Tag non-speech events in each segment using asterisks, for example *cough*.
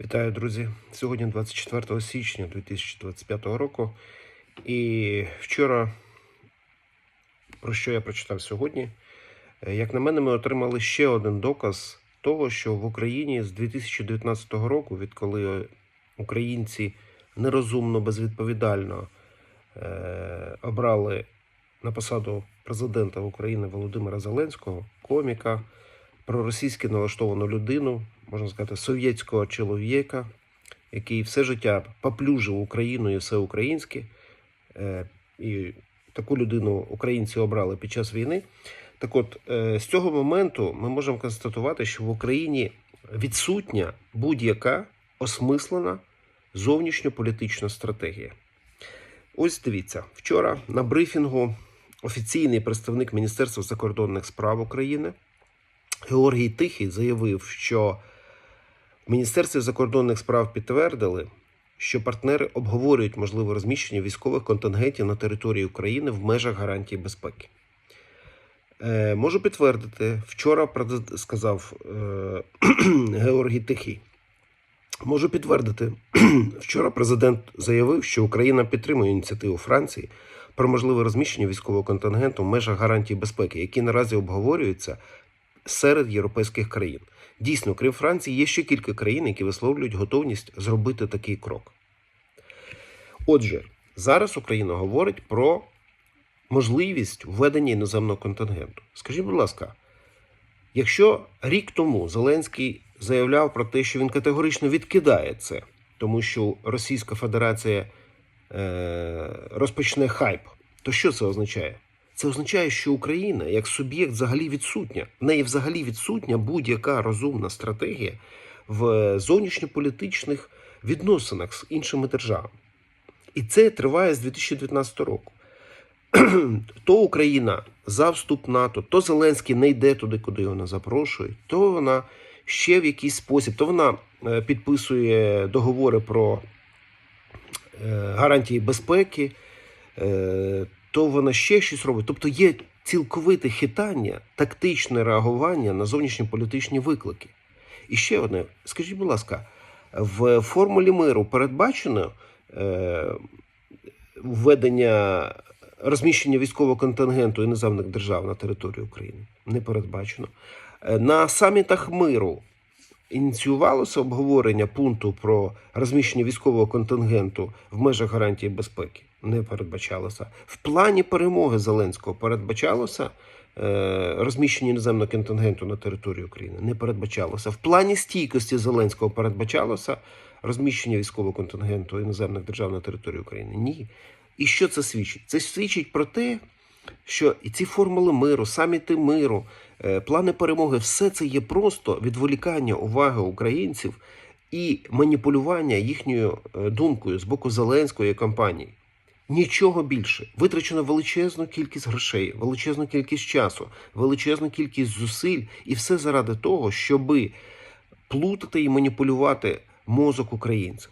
Вітаю, друзі! Сьогодні 24 січня 2025 року. І вчора, про що я прочитав сьогодні, Е, як на мене, ми отримали ще один доказ того, що в Україні з 2019 року, відколи українці нерозумно, безвідповідально е, обрали на посаду президента України Володимира Зеленського, коміка, проросійськи налаштовану людину, можна сказати, совєтського чоловіка, який все життя поплюжив Україну і все українське. Е, І таку людину українці обрали під час війни. Так от, е, з цього моменту ми можемо констатувати, що в Україні відсутня будь-яка осмислена зовнішньополітична стратегія. Ось дивіться, вчора на брифінгу офіційний представник Міністерства закордонних справ України Георгій Тихий заявив, що в Міністерстві закордонних справ підтвердили, що партнери обговорюють можливе розміщення військових контингентів на території України в межах гарантії безпеки. Е, можу підтвердити, вчора сказав е, *clears throat* Георгій Тихий. Можу підтвердити, *clears throat* вчора президент заявив, що Україна підтримує ініціативу Франції про можливе розміщення військового контингенту в межах гарантії безпеки, які наразі обговорюються серед європейських країн. Дійсно, крім Франції, є ще кілька країн, які висловлюють готовність зробити такий крок. Отже, зараз Україна говорить про можливість введення іноземного контингенту. Скажіть, будь ласка, якщо рік тому Зеленський заявляв про те, що він категорично відкидає це, тому що Російська Федерація е, розпочне хайп, то що це означає? Це означає, що Україна як суб'єкт взагалі відсутня. В неї взагалі відсутня будь-яка розумна стратегія в зовнішньополітичних відносинах з іншими державами. І це триває з 2019 року. *clears throat* то Україна за вступ НАТО, то Зеленський не йде туди, куди його запрошують, то вона ще в якийсь спосіб, то вона е, підписує договори про е, гарантії безпеки, е, то вона ще щось робить. Тобто є цілковите хитання, тактичне реагування на зовнішньополітичні виклики. І ще одне, скажіть, будь ласка, в формулі миру передбачено е, введення розміщення військового контингенту іноземних держав на території України не передбачено. Е, На самітах миру ініціювалося обговорення пункту про розміщення військового контингенту в межах гарантії безпеки. Не передбачалося. В плані перемоги Зеленського передбачалося е, розміщення іноземного контингенту на території України. Не передбачалося. В плані стійкості Зеленського передбачалося розміщення військового контингенту іноземних держав на території України. Ні. І що це свідчить? Це свідчить про те, що і ці формули миру, саміти миру, е, плани перемоги, все це є просто відволікання уваги українців і маніпулювання їхньою е, думкою з боку Зеленської кампанії. Нічого більше. Витрачено величезну кількість грошей, величезну кількість часу, величезну кількість зусиль, і все заради того, щоби плутати і маніпулювати мозок українців.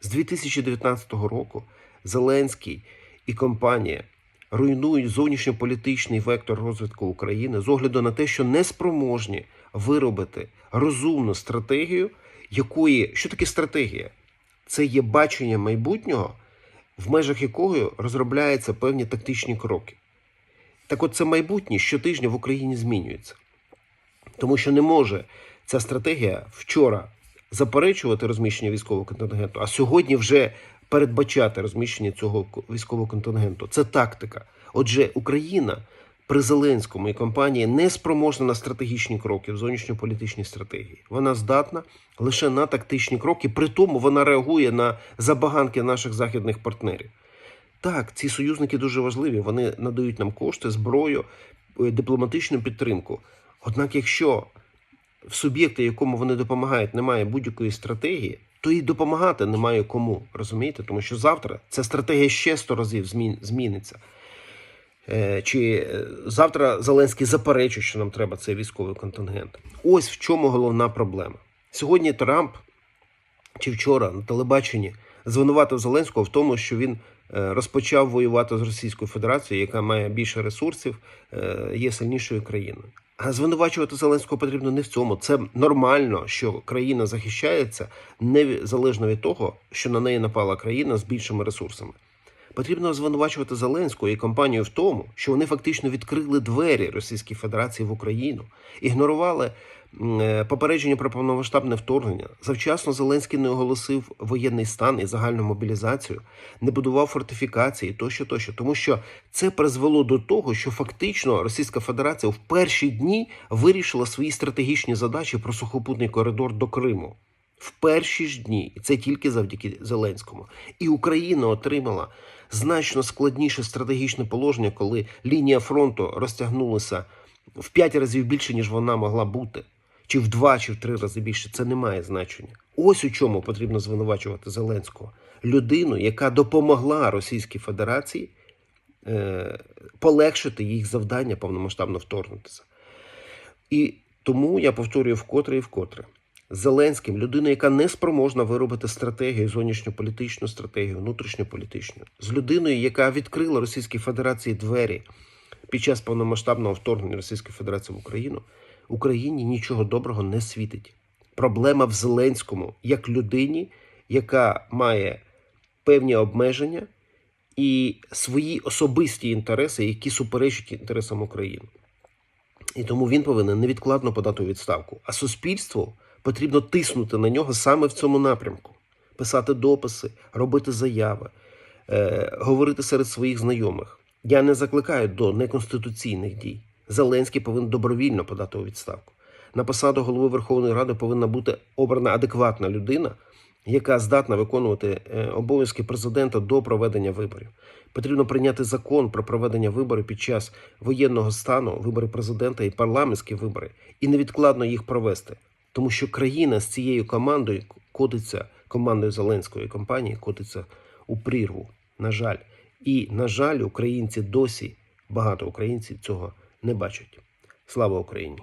З 2019 року Зеленський і компанія руйнують зовнішньополітичний вектор розвитку України з огляду на те, що не спроможні виробити розумну стратегію, якої що таке стратегія? Це є бачення майбутнього, в межах якого розробляються певні тактичні кроки. Так от це майбутнє щотижня в Україні змінюється. Тому що не може ця стратегія вчора заперечувати розміщення військового контингенту, а сьогодні вже передбачати розміщення цього військового контингенту. Це тактика. Отже, Україна при Зеленському і компанії не спроможна на стратегічні кроки в зовнішньополітичній стратегії. Вона здатна лише на тактичні кроки, при тому вона реагує на забаганки наших західних партнерів. Так, ці союзники дуже важливі. Вони надають нам кошти, зброю, е, дипломатичну підтримку. Однак, якщо в суб'єкті, якому вони допомагають, немає будь-якої стратегії, то і допомагати немає кому. Розумієте? Тому що завтра ця стратегія ще сто разів змін, зміниться. Е, Чи е, завтра Зеленський заперечує, що нам треба цей військовий контингент. Ось в чому головна проблема. Сьогодні Трамп чи вчора на телебаченні звинуватив Зеленського в тому, що він е, розпочав воювати з Російською Федерацією, яка має більше ресурсів, є сильнішою країною. А звинувачувати Зеленського потрібно не в цьому. Це нормально, що країна захищається незалежно від того, що на неї напала країна з більшими ресурсами. Потрібно звинувачувати Зеленського і компанію в тому, що вони фактично відкрили двері Російській Федерації в Україну, ігнорували е, попередження про повномасштабне вторгнення. Завчасно Зеленський не оголосив воєнний стан і загальну мобілізацію, не будував фортифікації тощо, тощо, тому що це призвело до того, що фактично Російська Федерація в перші дні вирішила свої стратегічні задачі про сухопутний коридор до Криму. В перші ж дні, і це тільки завдяки Зеленському. І Україна отримала значно складніше стратегічне положення, коли лінія фронту розтягнулася в п'ять разів більше, ніж вона могла бути, чи в два, чи в три рази більше. Це не має значення. Ось у чому потрібно звинувачувати Зеленського. Людину, яка допомогла Російській Федерації е, полегшити їх завдання повномасштабно вторгнутися. І тому я повторюю вкотре і вкотре. Зеленським людина, яка не спроможна виробити стратегію, зовнішньополітичну стратегію, внутрішньополітичну, з людиною, яка відкрила Російській Федерації двері під час повномасштабного вторгнення Російської Федерації в Україну, Україні нічого доброго не світить. Проблема в Зеленському як людині, яка має певні обмеження і свої особисті інтереси, які суперечать інтересам України. І тому він повинен невідкладно подати у відставку. А суспільству потрібно тиснути на нього саме в цьому напрямку: писати дописи, робити заяви, е, говорити серед своїх знайомих. Я не закликаю до неконституційних дій. Зеленський повинен добровільно подати у відставку. На посаду голови Верховної Ради повинна бути обрана адекватна людина, яка здатна виконувати е, обов'язки президента до проведення виборів. Потрібно прийняти закон про проведення виборів під час воєнного стану, вибори президента і парламентські вибори, і невідкладно їх провести. Тому що країна з цією командою котиться командою Зеленської компанії, котиться у прірву. На жаль, і на жаль, українці досі багато українців цього не бачать. Слава Україні!